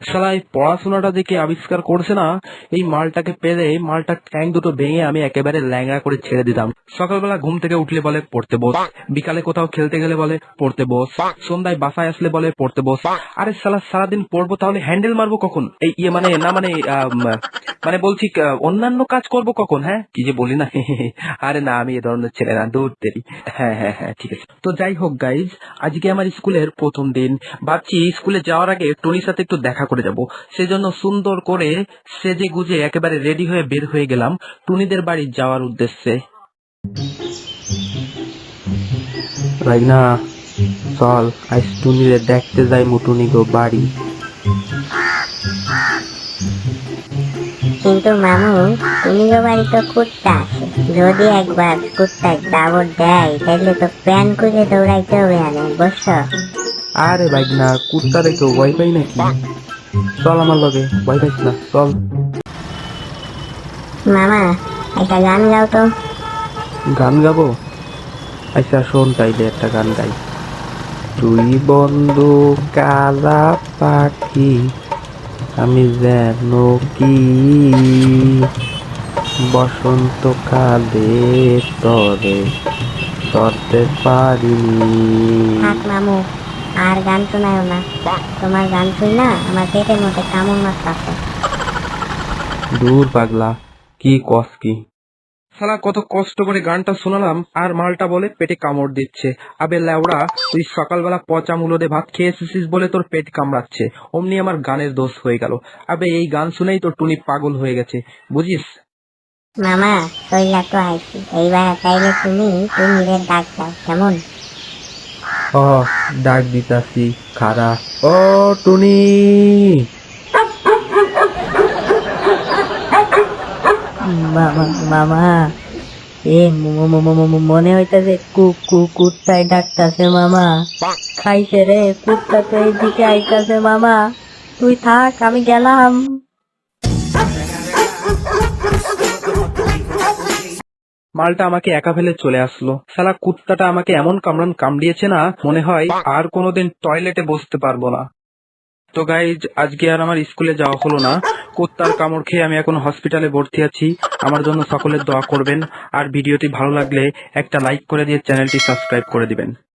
শালা এই পড়াশোনাটা দেখে আবিষ্কার করছে না এই মালটাকে পেলে মালটা ট্যাং দুটো ভেঙে আমি একেবারে ল্যাংড়া করে ছেড়ে দিতাম। সকালবেলা ঘুম থেকে উঠলে বলে পড়তে বস। বিকালে কোথাও খেলতে গেলে বলে পড়তে বস। সন্ধ্যায় বাসায় আসলে বলে পড়তে বস। আরে সালা সারাদিন পড়ব তাহলে হ্যান্ডেল মারবো কখন? এই ইয়ে মানে না মানে মানে বলছি অন্যান্য কাজ করব কখন হ্যাঁ? কি যে বলি না আরে না, আমি এ ধরনের ছেলে না, দূর দেরি হ্যাঁ হ্যাঁ হ্যাঁ ঠিক আছে। তো যাই হোক গাইজ আজকে আমার স্কুলের প্রথম দিন। ভাবছি স্কুলে যাওয়ার আগে টনির সাথে একটু দেখা করে যাব। সেজন্য সুন্দর করে সেজে গুজে একেবারে রেডি হয়ে বের হয়ে গেলাম টুনিদের বাড়ি যাওয়ার উদ্দেশ্যে। না চল, আজ টুনিরে দেখতে যাই মুটুনি গো বাড়ি। কিন্তু মামু তুমি তো বাড়ি তো কুত্তা আছে যদি একবার কুত্তায় দাবর দেয় তাহলে তো প্যান করে দৌড়াইতে হবে আনে বুঝছ? আরে ভাই না কুত্তা দেখো ভয় পাই নাকি? চল আমার লগে ভয় পাইস না চল। মামা একটা গান গাও তো। গান গাবো? আচ্ছা শোন তাইলে একটা গান গাই। তুই বন্ধু কালা পাখি আমি যেন কি বসন্ত কালে তরে তরতে পারিনি। থাক মামু আর গান শোনায় না। তোমার গান শুনি না আমার পেটের মধ্যে কামড় আছে দূর পাগলা কি কস কি? শালা কত কষ্ট করে গানটা শোনালাম আর মালটা বলে পেটে কামড় দিচ্ছে। আবে ল্যাওড়া তুই সকালবেলা পচা মুলোদে ভাত খেয়ে এসেছিস বলে তোর পেট কামড়াচ্ছে। অমনি আমার গানের দোষ হয়ে গেল। আবে এই গান শুনেই তোর টুনি পাগল হয়ে গেছে। বুঝিস? মামা শৈলা তো আইছি এইবার চাইলে তুমি তুমি ডাক দাও কেমন? ও ডাক দিতাছি খারা। ও টুনি! মামা এ মনে হইতাছে কু কু কুত্তায় ডাকতাছে মামা খাইছে রে কুত্তা তো এইদিকে আইতাছে মামা তুই থাক আমি গেলাম মালটা আমাকে একা ফেলে চলে আসলো শালা কুত্তাটা আমাকে এমন কামড়ান কামড়িয়েছে না মনে হয় আর কোনোদিন টয়লেটে বসতে পারব না তো গাইজ আজকে আর আমার স্কুলে যাওয়া হলো না। কুত্তার কামড় খেয়ে আমি এখন হসপিটালে ভর্তি আছি। আমার জন্য সকলের দোয়া করবেন। আর ভিডিওটি ভালো লাগলে একটা লাইক করে দিয়ে চ্যানেলটি সাবস্ক্রাইব করে দিবেন।